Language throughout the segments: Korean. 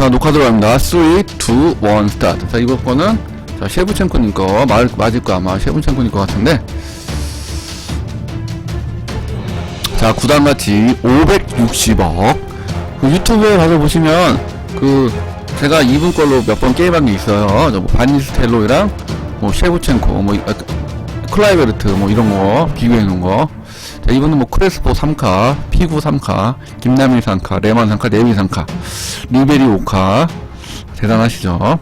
자, 녹화 들어갑니다. 3, 2, 1, 스타트. 자, 이번 거는, 자, 셰브첸코님 거, 말, 맞을 거 아마 셰브첸코님 거 같은데. 자, 구단가치 560억. 그 유튜브에 가서 보시면, 그, 제가 이분 걸로 몇 번 게임한 게 있어요. 저뭐 바니스텔로이랑, 뭐, 셰브첸코, 뭐, 이- 아, 클라이베르트, 뭐, 이런 거, 비교해 놓은 거. 자, 이분은 뭐, 크레스포 3카, 피구 3카, 김남일 3카, 레만 3카, 네비 3카, 리베리 5카. 대단하시죠?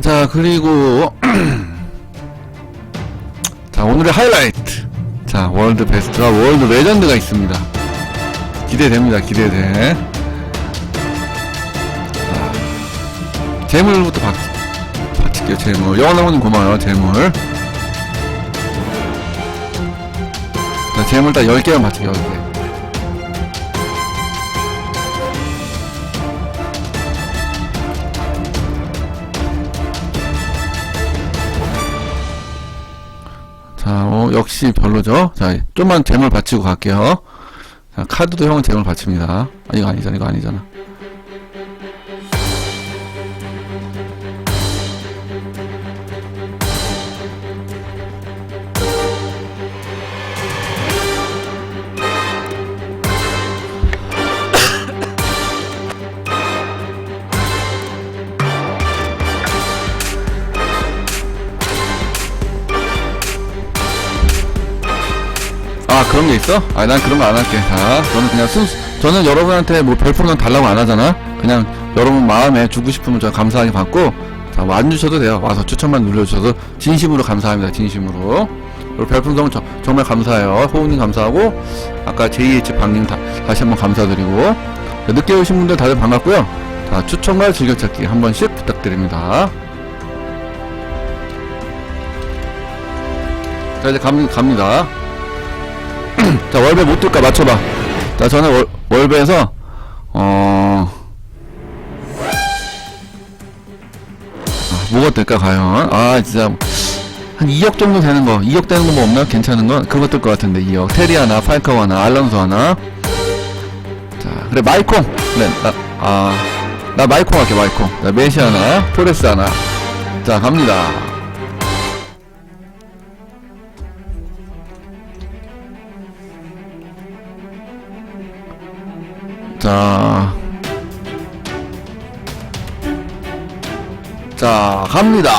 자, 그리고, 자, 오늘의 하이라이트. 자, 월드 베스트와 월드 레전드가 있습니다. 기대됩니다, 기대돼. 자, 재물부터 받, 받칠게요, 재물. 영원하고님 고마워요, 재물. 재물 딱 10개만 받칠게요, 10개. 자, 어, 역시 별로죠? 자, 좀만 재물 받치고 갈게요. 자, 카드도 형은 재물 받칩니다. 아, 이거 아니잖아, 이거 아니잖아. 아, 그런 게 있어? 아, 난 그런 거 안 할게. 자, 저는 그냥 순, 저는 여러분한테 뭐 별풍선 달라고 안 하잖아? 그냥 여러분 마음에 주고 싶으면 저 감사하게 받고, 자, 뭐안 주셔도 돼요. 와서 추천만 눌러주셔도 진심으로 감사합니다. 진심으로. 그리고 별풍선 저, 정말 감사해요. 호우님 감사하고, 아까 JH 방님 다, 다시 한번 감사드리고, 자, 늦게 오신 분들 다들 반갑고요. 자, 추천과 즐겨찾기 한 번씩 부탁드립니다. 자, 이제 갑, 갑니다. 자, 월배 못 뜰까 맞춰봐. 자, 저는 월, 월배에서, 어, 아, 뭐가 뜰까, 과연? 아, 진짜, 한 2억 정도 되는 거, 2억 되는 거 뭐 없나? 괜찮은 거? 그거 뜰 것 같은데, 2억. 테리 하나, 팔카오 하나, 알론소 하나. 자, 그래, 마이콩. 그래, 나, 아, 나 마이콩 할게, 마이콩. 자, 메시 하나, 토레스 하나. 자, 갑니다. 자. 자, 갑니다.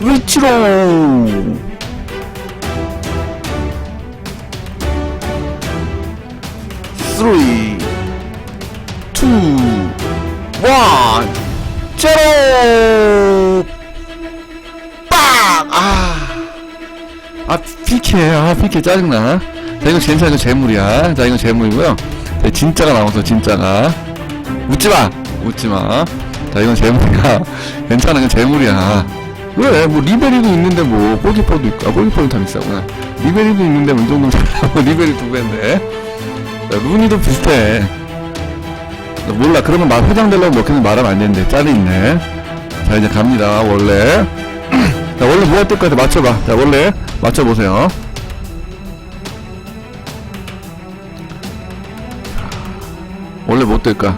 위치로. 쓰리, 투, 원, 제로. 빵! 아. 아, PK. 아, PK 짜증나. 자, 이거 괜찮아. 이거 재물이야. 자, 이건 재물이고요. 자, 진짜가 나와서 진짜가. 웃지 마! 웃지 마. 자, 이건 재물이야. 괜찮아. 이건 재물이야. 왜? 뭐, 리베리도 있는데 뭐, 골키퍼도 있고, 아, 골키퍼는 다 비싸구나. 리베리도 있는데 뭐, 이 정도면 잘하고, 리베리 두 배인데. 자, 루니도 비슷해. 나 몰라. 그러면 말 회장 되려고 몇 개는 말하면 안 되는데, 짤이 있네. 자, 이제 갑니다. 원래. 자, 원래 뭐가 뜰 거야? 맞춰봐. 자, 원래. 맞춰보세요. 원래 못 뜰까?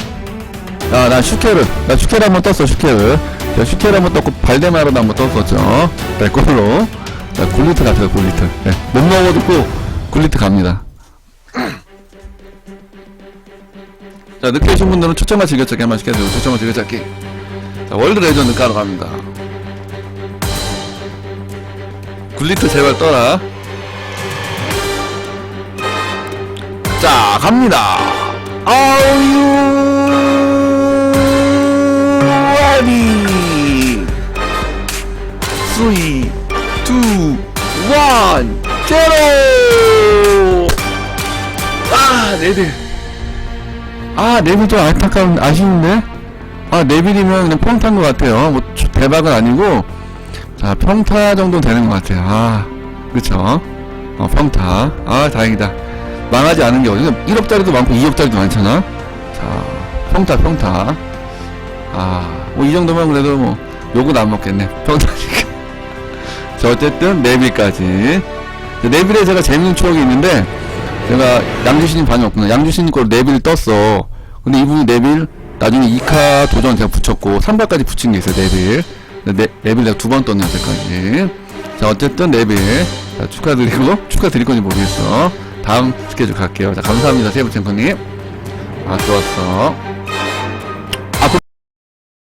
아, 나 슈케르. 나 슈케르 한번 떴어, 슈케르. 자, 슈케르 한번 떴고, 발데마르도 한번 떴었죠. 네, 꼴로. 자, 굴리트 갑시다, 굴리트. 네, 못 먹어듣고, 굴리트 갑니다. 자, 늦게 오신 분들은 초점과 즐겨찾기 한번 시켜주고, 초점과 즐겨찾기. 자, 월드 레전드 까러 갑니다. 굴리트 제발 떠라. 자, 갑니다. You ready? 3, 2, 1, 제로! 아, 네빌. 아, 네빌 좀 안타까운, 아쉬운데? 아, 네빌이면 그냥 평타인 것 같아요. 뭐, 저- 대박은 아니고, 자, 평타 정도 되는 것 같아요. 아, 그쵸? 어, 평타. 아, 다행이다. 망하지 않은 경우. 1억짜리도 많고 2억짜리도 많잖아. 자 평타 평타. 아뭐 이 정도면 그래도 뭐 욕은 안 먹겠네. 평타니까. 자 어쨌든 네빌까지. 네빌에 제가 재밌는 추억이 있는데 제가 양주신님 반이 없구나. 양주신님 걸 네빌 떴어. 근데 이분이 네빌 나중에 2카 도전 제가 붙였고 3바까지 붙인 게 있어요 네빌 네, 네빌 내가 두 번 떴네 여태까지. 자 어쨌든 네빌 축하드리고 축하드릴 건지 모르겠어. 다음 스케줄 갈게요. 자, 감사합니다. 세이브 챔프님. 아, 좋았어.